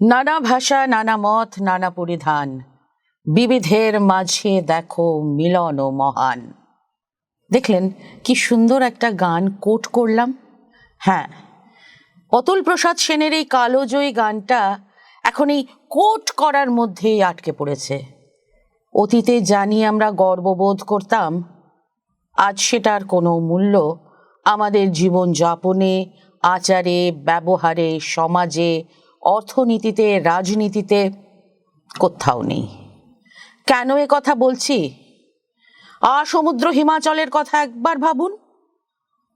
নানা ভাষা, নানা মত, নানা পরিধান। বিবিধের মাঝে দেখো মিলন ও মহান। দেখলেন কি সুন্দর একটা গান কোট করলাম। হ্যাঁ অতুল প্রসাদ সেনের এই কালোজয়ী গানটা এখন এই কোট করার মধ্যেই আটকে পড়েছে। অতীতে জানি আমরা গর্ববোধ করতাম, আজ সেটার কোনো মূল্য আমাদের জীবন যাপনে, আচারে, ব্যবহারে, সমাজে অর্থনীতিতে, রাজনীতিতে কোথাও নেই। কেন এ কথা বলছি? আ সমুদ্র হিমাচলের কথা একবার ভাবুন।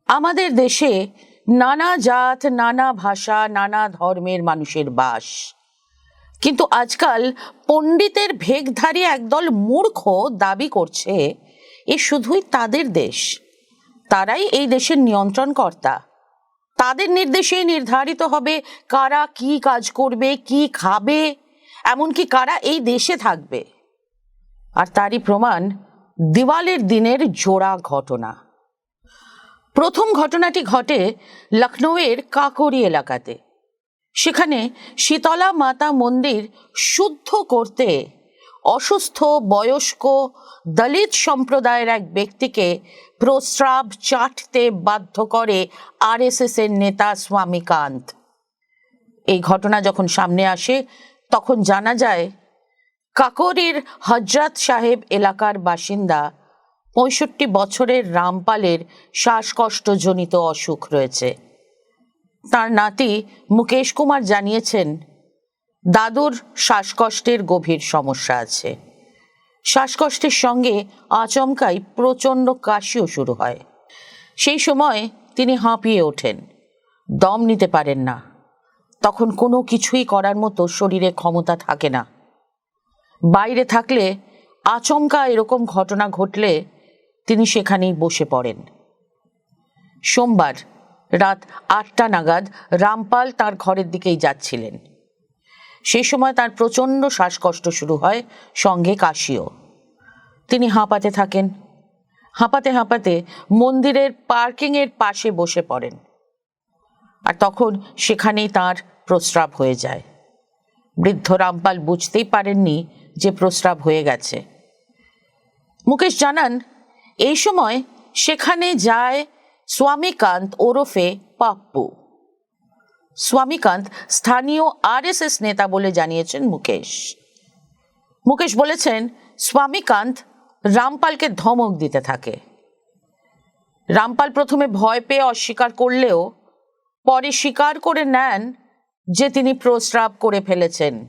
আমাদের দেশে নানা জাত, নানা ভাষা, নানা ধর্মের মানুষের বাস। কিন্তু আজকাল পণ্ডিতের ভেগধারী একদল মূর্খ দাবি করছে, এ শুধুই তাদের দেশ। তারাই এই দেশের নিয়ন্ত্রণকর্তা। তাদের নির্দেশে নির্ধারিত হবে কারা কি কাজ করবে, কি খাবে, এমনকি কারা এই দেশে থাকবে। আর তারই প্রমাণ দিওয়ালের দিনের জোড়া ঘটনা। প্রথম ঘটনাটি ঘটে লখনৌয়ের কাকরি এলাকাতে। সেখানে শীতলা মাতা মন্দির শুদ্ধ করতে অসুস্থ বয়স্ক দলিত সম্প্রদায়ের এক ব্যক্তিকে প্রস্রাব চাটতে বাধ্য করে আরএসএস এর নেতা স্বামীকান্ত। এই ঘটনা যখন সামনে আসে, তখন জানা যায়, কাকরির হজরত সাহেব এলাকার বাসিন্দা পঁয়ষট্টি বছরের রামপালের শ্বাসকষ্টজনিত অসুখ রয়েছে। তার নাতি মুকেশ কুমার জানিয়েছেন, দাদুর শ্বাসকষ্টের গভীর সমস্যা আছে। শ্বাসকষ্টের সঙ্গে আচমকাই প্রচণ্ড কাশিও শুরু হয়। সেই সময় তিনি হাঁপিয়ে ওঠেন। দম নিতে পারেন না। তখন কোনো কিছুই করার মতো শরীরে ক্ষমতা থাকে না। বাইরে থাকলে আচমকা এরকম ঘটনা ঘটলে তিনি সেখানেই বসে পড়েন। সোমবার রাত আটটা নাগাদ রামপাল তার ঘরের দিকেই যাচ্ছিলেন। সেই সময় তার প্রচণ্ড শ্বাসকষ্ট শুরু হয়, সঙ্গে কাশিও। তিনি হাঁপাতে থাকেন। হাঁপাতে হাঁপাতে মন্দিরের পার্কিংয়ের পাশে বসে পড়েন। আর তখন সেখানেই তার প্রস্রাব হয়ে যায়। বৃদ্ধ রামপাল বুঝতেই পারেননি যে প্রস্রাব হয়ে গেছে। মুকেশ জানান, এই সময় সেখানে যায় স্বামীকান্ত ওরফে পাপ্পু। স্বামীকান্ত স্থানীয় আরএসএস নেতা বলে জানিয়েছেন মুকেশ। মুকেশ বলেছেন, স্বামীকান্ত রামপালকে ধমক দিতে থাকে। রামপাল প্রথমে ভয় পেয়ে অস্বীকার করলেও পরে স্বীকার করে নেন যে তিনি প্রস্রাব করে ফেলেছেন।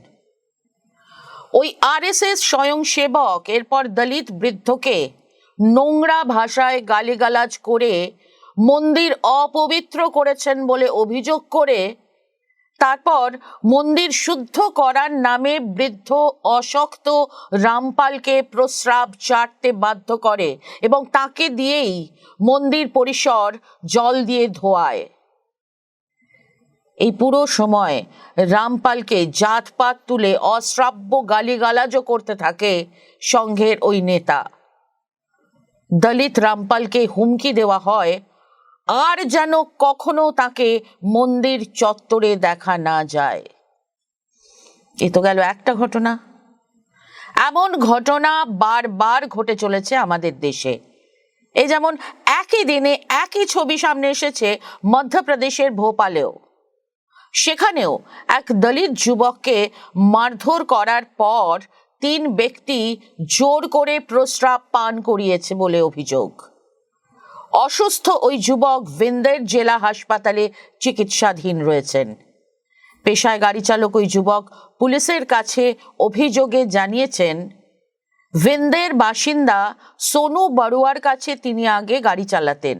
ওই আরএসএস স্বয়ংসেবক, এরপর দলিত বৃদ্ধকে নোংরা ভাষায় গালিগালাজ করে মন্দির অপবিত্র করেছেন বলে অভিযোগ করে তারপর মন্দির শুদ্ধ করার নামে বৃদ্ধ অশক্ত রামপালকে প্রস্রাব চাটতে বাধ্য করে এবং তাকে দিয়েই মন্দির পরিসর জল দিয়ে ধোয়ায়। এই পুরো সময় রামপালকে জাতপাত তুলে অশ্রাব্য গালিগালাজও করতে থাকে সংঘের ওই নেতা। দলিত রামপালকে হুমকি দেওয়া হয় আর যেন কখনো তাকে মন্দির চত্বরে দেখা না যায়। এ তো গেল একটা ঘটনা। এমন ঘটনা বারবার ঘটে চলেছে আমাদের দেশে। এই যেমন একই দিনে একই ছবি সামনে এসেছে মধ্যপ্রদেশের ভোপালেও। সেখানেও এক দলিত যুবককে মারধর করার পর তিন ব্যক্তি জোর করে প্রস্রাব পান করিয়েছে বলে অভিযোগ। অসুস্থ ওই যুবক ভিন্দের জেলা হাসপাতালে চিকিৎসাধীন রয়েছেন। পেশায় গাড়ি চালক ওই যুবক পুলিশের কাছে অভিযোগে জানিয়েছেন, ভিন্দের বাসিন্দা সোনু বড়ুয়ার কাছে তিনি আগে গাড়ি চালাতেন।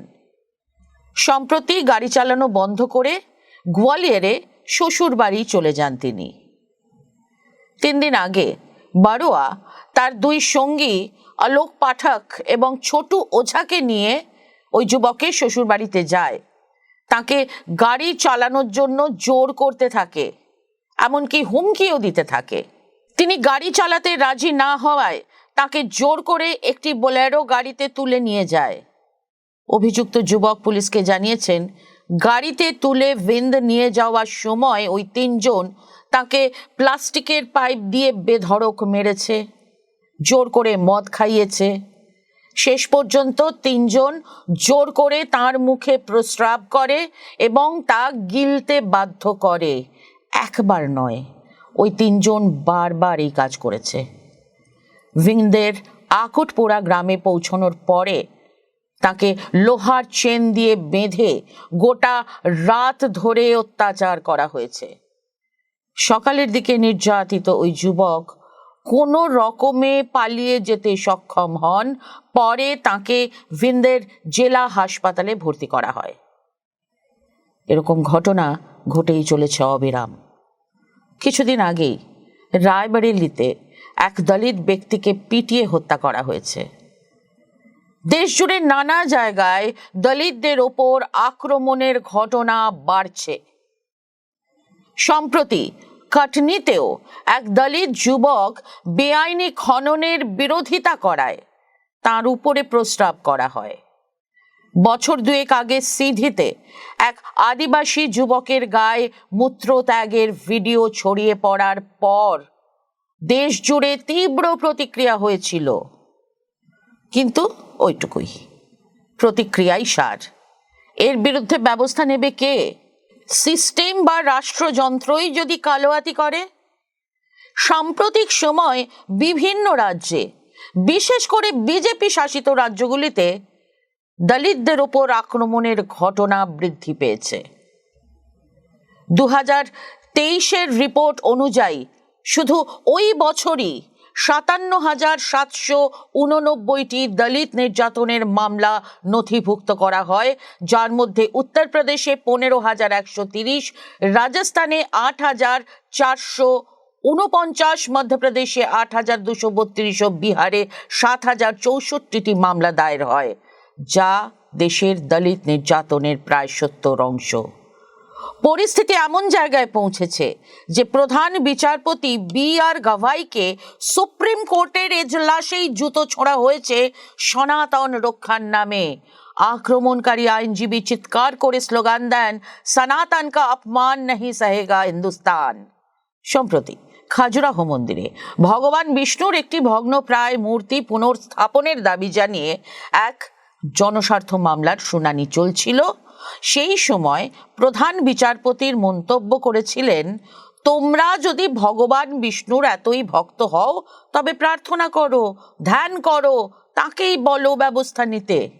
সম্প্রতি গাড়ি চালানো বন্ধ করে গোয়ালিয়রে শ্বশুর বাড়ি চলে যান তিনি। তিন দিন আগে বারোয়া তার দুই সঙ্গী আলোক পাঠক এবং ছোটু ওঝাকে নিয়ে ওই যুবকের শ্বশুর বাড়িতে যায়। তাকে গাড়ি চালানোর জন্য জোর করতে থাকে, এমনকি হুমকিও দিতে থাকে। তিনি গাড়ি চালাতে রাজি না হওয়ায় তাকে জোর করে একটি বোলেরো গাড়িতে তুলে নিয়ে যায়। অভিযুক্ত যুবক পুলিশকে জানিয়েছেন, গাড়িতে তুলে ভিন্দ নিয়ে যাওয়ার সময় ওই তিনজন তাকে প্লাস্টিকের পাইপ দিয়ে বেধড়ক মেরেছে, জোর করে মদ খাইয়েছে। শেষ পর্যন্ত তিনজন জোর করে তার মুখে প্রস্রাব করে এবং তা গিলতে বাধ্য করে। একবার নয়, ওই তিনজন বারবার এই কাজ করেছে। ভিংদের আকটপোড়া গ্রামে পৌঁছানোর পরে তাকে লোহার চেন দিয়ে বেঁধে গোটা রাত ধরে অত্যাচার করা হয়েছে। সকালের দিকে নির্যাতিত ওই যুবক কোনো রকমে পালিয়ে যেতে সক্ষম হন, পরে তাকে ভিন্দের জেলা হাসপাতালে ভর্তি করা হয়। এরকম ঘটনা ঘটেই চলেছে অবিরাম। কিছুদিন আগেই রায়বারেলিতে এক দলিত ব্যক্তিকে পিটিয়ে হত্যা করা হয়েছে। দেশজুড়ে নানা জায়গায় দলিতদের ওপর আক্রমণের ঘটনা বাড়ছে। সম্প্রতি কাটনিতেও এক দলিত যুবক বেআইনি খননের বিরোধিতা করায়। তার উপরে প্রস্রাব করা হয়। বছর দুয়েক আগে সিধিতে এক আদিবাসী যুবকের গায়ে মূত্রত্যাগের ভিডিও ছড়িয়ে পড়ার পর দেশ জুড়ে তীব্র প্রতিক্রিয়া হয়েছিল। কিন্তু ওইটুকুই। প্রতিক্রিয়াই সার। এর বিরুদ্ধে ব্যবস্থা নেবে কে? সিস্টেম বা রাষ্ট্রযন্ত্রই যদি কালোয়াতি করে? সাম্প্রতিক সময় বিভিন্ন রাজ্যে, বিশেষ করে বিজেপি শাসিত রাজ্যগুলিতে, দলিতদের ওপর আক্রমণের ঘটনা বৃদ্ধি পেয়েছে। দু হাজার তেইশের রিপোর্ট অনুযায়ী, শুধু ওই বছরই সাতান্ন হাজার সাতশো উননব্বইটি দলিত নির্যাতনের মামলা নথিভুক্ত করা হয়। যার মধ্যে উত্তরপ্রদেশে পনেরো হাজার একশো তিরিশ, রাজস্থানে আট হাজার চারশো উনপঞ্চাশ, মধ্যপ্রদেশে আট হাজার দুশো বত্রিশ ও বিহারে সাত হাজার চৌষট্টিটি মামলা দায়ের হয়, যা দেশের দলিত নির্যাতনের প্রায় সত্তর অংশ। পরিস্থিতি এমন জায়গায় পৌঁছেছে যে প্রধান বিচারপতি বি আর গাভাইকে সুপ্রিম কোর্টের এজলাসেই জুতো ছোঁড়া হয়েছে সনাতন রক্ষার নামে। আক্রমণকারী আইনজীবী চিৎকার করে স্লোগান দেন, সনাতন কা অপমান नहीं সহেগা হিন্দুস্তান। সম্প্রতি খাজুরাহ মন্দিরে ভগবান বিষ্ণুর একটি ভগ্নপ্রায় মূর্তি পুনর্স্থাপনের দাবি জানিয়ে এক জনস্বার্থ মামলার শুনানি চলছিল। সেই সময় প্রধান বিচারপতির মন্তব্য করেছিলেন, তোমরা যদি ভগবান বিষ্ণুর এতই ভক্ত হও, তবে প্রার্থনা করো, ধ্যান করো, তাকেই বলো ব্যবস্থা নিতে।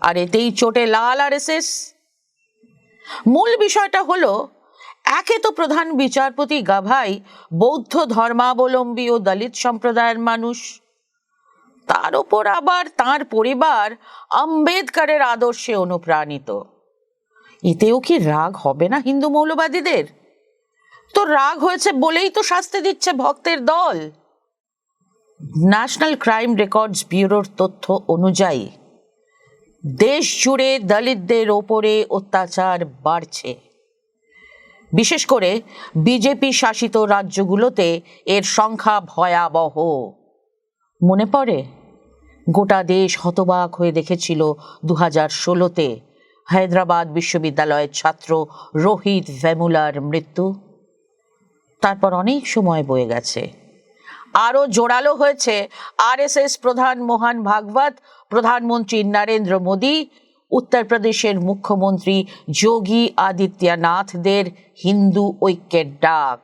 আর এতেই চোটে লাল আর মূল বিষয়টা হলো, একে তো প্রধান বিচারপতি গাভাই, বৌদ্ধ ধর্মাবলম্বী ও দলিত সম্প্রদায়ের মানুষ। তার উপর আবার তার পরিবার আম্বেদকারের আদর্শে অনুপ্রাণিত। এতেও কি রাগ হবে না হিন্দু মৌলবাদীদের? তো রাগ হয়েছে বলেই তো শাস্তি দিচ্ছে ভক্তের দল। ন্যাশনাল ক্রাইম রেকর্ডস ব্যুরোর তথ্য অনুযায়ী, দেশ জুড়ে দলিতদের ওপরে অত্যাচার বাড়ছে। বিশেষ করে বিজেপি শাসিত রাজ্যগুলোতে এর সংখ্যা ভয়াবহ। মনে পড়ে? গোটা দেশ হতবাক হয়ে দেখেছিল দু হাজার ষোলোতে। হায়দ্রাবাদ বিশ্ববিদ্যালয়ের ছাত্র রোহিত ভেমুলার মৃত্যু। তারপর অনেক সময় বয়ে গেছে। আরও জোরালো হয়েছে আরএসএস প্রধান মোহন ভাগবত, প্রধানমন্ত্রী নরেন্দ্র মোদী, উত্তরপ্রদেশের মুখ্যমন্ত্রী যোগী আদিত্যনাথদের হিন্দু ঐক্যের ডাক।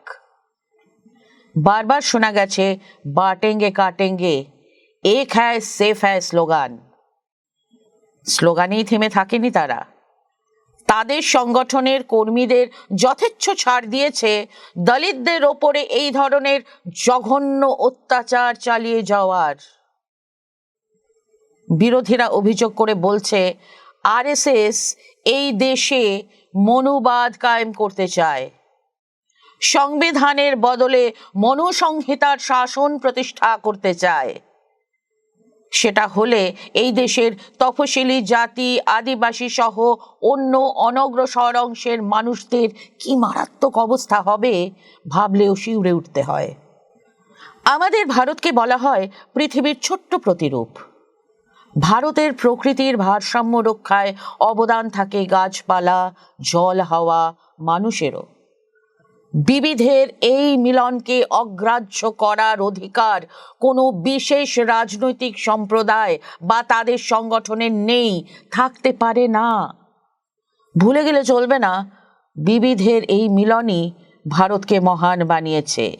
বারবার শোনা গেছে বাটেঙ্গে কাটেঙ্গে এক হ্যায় সেফ হ্যায় স্লোগান স্লোগানেই থেমে থাকেনি তারা তাদের সংগঠনের কর্মীদের যথেচ্ছ ছাড় দিয়েছে। দলিতদের ওপরে এই ধরনের জঘন্য অত্যাচার চালিয়ে যাওয়ার। বিরোধীরা অভিযোগ করে বলছে, আরএসএস এই দেশে মনুবাদ কায়েম করতে চায়। সংবিধানের বদলে মনুসংহিতার শাসন প্রতিষ্ঠা করতে চায়। সেটা হলে এই দেশের তফসিলি জাতি, আদিবাসী সহ অন্য অনগ্রসর অংশের মানুষদের কি মারাত্মক অবস্থা হবে ভাবলেও শিউরে উঠতে হয়। আমাদের ভারতকে বলা হয় পৃথিবীর ছোট্ট প্রতিরূপ। ভারতের প্রকৃতির ভারসাম্য রক্ষায় অবদান থাকে গাছপালা, জল, হাওয়া, মানুষেরও। বিবিধের এই মিলনকে অগ্রাহ্য করার অধিকার কোনো বিশেষ রাজনৈতিক সম্প্রদায় বা তাদের সংগঠনের নেই, থাকতে পারে না। ভুলে গেলে চলবে না, বিবিধের এই মিলনই ভারতকে মহান বানিয়েছে।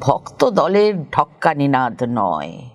ভক্ত দলের ঢক্কা নিনাদ নয়।